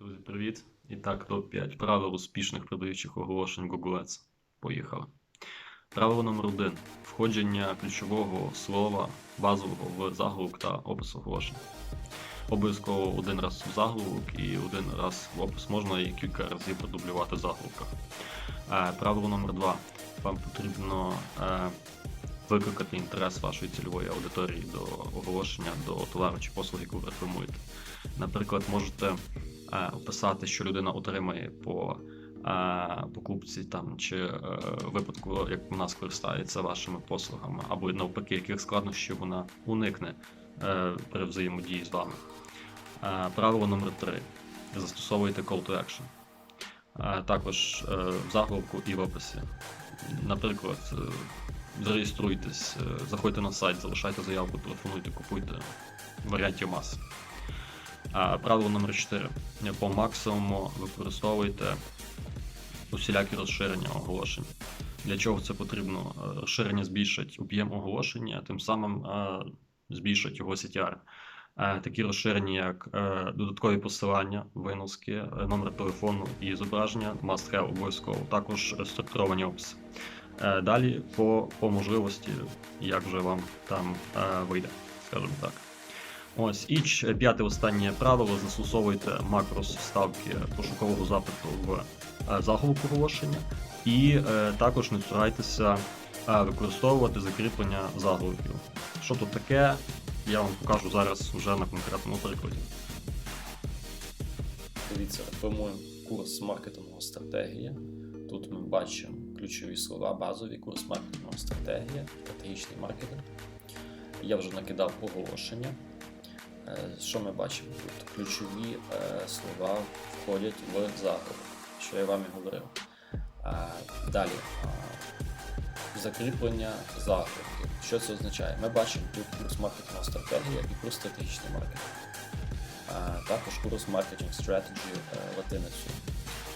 Друзі, привіт! І так, топ-5 правил успішних продаючих оголошень Google Ads. Поїхали. Правило номер 1 Входження ключового слова базового в заголовок та опис оголошення. Обов'язково один раз в заголовок і один раз в опис можна і кілька разів продублювати в заголовках. Е, Правило номер 2 Вам потрібно е, викликати інтерес вашої цільової аудиторії до оголошення, до товару чи послуги, яку ви рекламуєте. Наприклад, можете описати, що людина отримає по е, покупці там чи е, випадку, як вона скористається вашими послугами, або навпаки, яких складнощів вона уникне е, при взаємодії з вами. Е, правило номер 3 Застосовуйте call to action. Е, також е, в заголовку і в описі. Наприклад, е, зареєструйтесь, е, заходьте на сайт, залишайте заявку, телефонуйте, купуйте варіантів мас. Правило номер 4. По максимуму використовуйте усілякі розширення оголошень. Для чого це потрібно? Е, Розширення збільшить об'єм оголошення, тим самим е, збільшить його CTR. Е, Такі розширення, як додаткові посилання, виноски, номер телефону і зображення, must have обов'язково, також структуровані описи. Далі по, по можливості, як вже вам там вийде, скажімо так. Ось і п'яте останнє правило: застосовуйте макрос вставки пошукового запиту в е, заголовок оголошення, і е, також не цурайтеся е, використовувати закріплення заголовків. Що тут таке, я вам покажу зараз вже на конкретному прикладі. Дивіться, рекламуємо курс маркетингова стратегія. Тут ми бачимо ключові слова, базові курс маркетингова стратегія, стратегічний маркетинг. Я вже накидав оголошення. Е, Що ми бачимо? Тут ключові е, слова входять в заголовок, що я вам і говорив. Е, Далі закріплення заголовків. Що це означає? Ми бачимо тут курс маркетингова стратегія і курс стратегічний маркетинг. Також курс Strategy е, латиницею.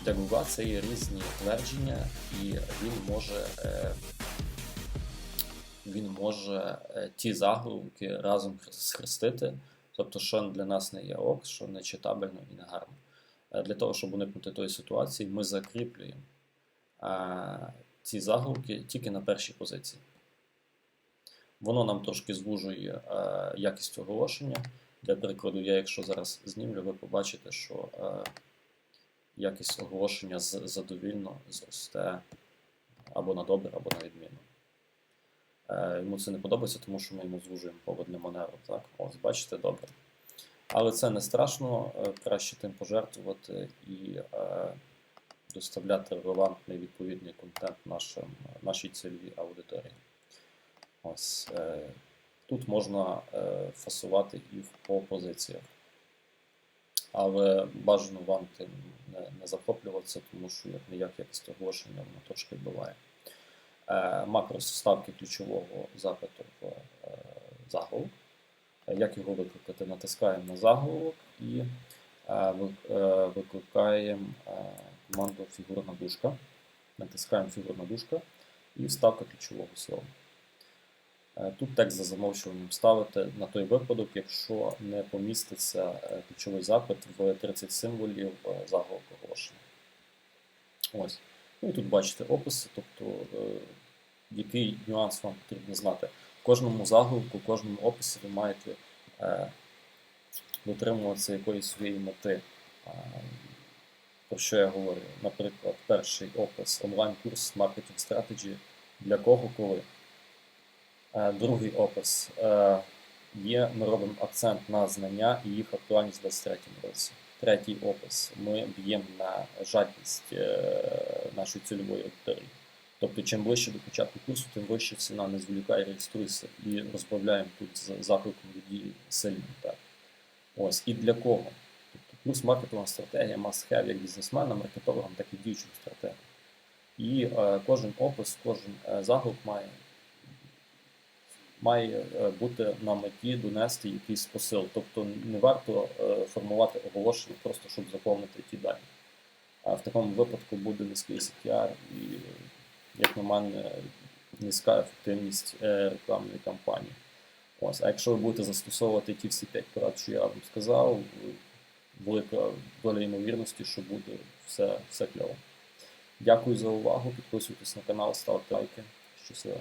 Для Google це є різні твердження, і він може, він може ті заголовки разом схрестити, тобто, що для нас не є ок, що не читабельно і не гарно. Е, Для того, щоб уникнути тої ситуації, ми закріплюємо е, ці заголовки тільки на першій позиції. Воно нам трошки звужує е, якість оголошення. Для прикладу, я якщо зараз знімлю, ви побачите, що якість оголошення задовільно зросте або на добре, або на відмінно. Е, йому це не подобається, тому що ми йому звужуємо повод для маневру. Так? Ось, бачите, добре. Але це не страшно, е, краще тим пожертвувати і е, доставляти релевантний відповідний контент нашим, нашій цільовій аудиторії. Ось, Тут можна фасувати і по позиціях. Але бажано вам тим не, захоплюватися, тому що як ніяк якість оголошення воно трошки вбиває. Е, макрос ставки ключового запиту в е, заголовок. Е, Як його викликати? Натискаємо на заголовок і ви- викликаємо команду фігурна дужка. Натискаємо фігурна дужка і вставка ключового слова. Тут текст за замовчуванням ставити на той випадок, якщо не поміститься ключовий запит в 30 символів заголовку оголошення. Ось. Ну і тут бачите описи, тобто який нюанс вам потрібно знати. В кожному заголовку, в кожному описі ви маєте е, дотримуватися якоїсь своєї мети. Е, Про що я говорю? Наприклад, перший опис онлайн-курс Marketing Strategy для кого коли. Е, Другий опис е, є, ми робимо акцент на знання і їх актуальність в 23 році. Третій опис ми б'ємо на жадність е, нашої цільової аудиторії. Тобто, чим ближче до початку курсу, тим вище ціна не зволікає, реєструйся і розбавляємо тут з закликом дії сильно. Так. Ось. І для кого? Тобто, курс маркетингова стратегія must have як бізнесменам, маркетологам, так і діючим стратегам. І е, кожен опис, кожен е, заголовок має має е, бути на меті донести якийсь посил. Тобто не варто е, формувати оголошення просто щоб заповнити ті дані. А в такому випадку буде низький CTR і, як на мене, низька ефективність е, рекламної кампанії. Ось, а якщо ви будете застосовувати ті всі 5 порад, що я вам сказав, велика доля ймовірності, що буде все, все кльово. Дякую за увагу. Підписуйтесь на канал, ставте лайки. Щасливо.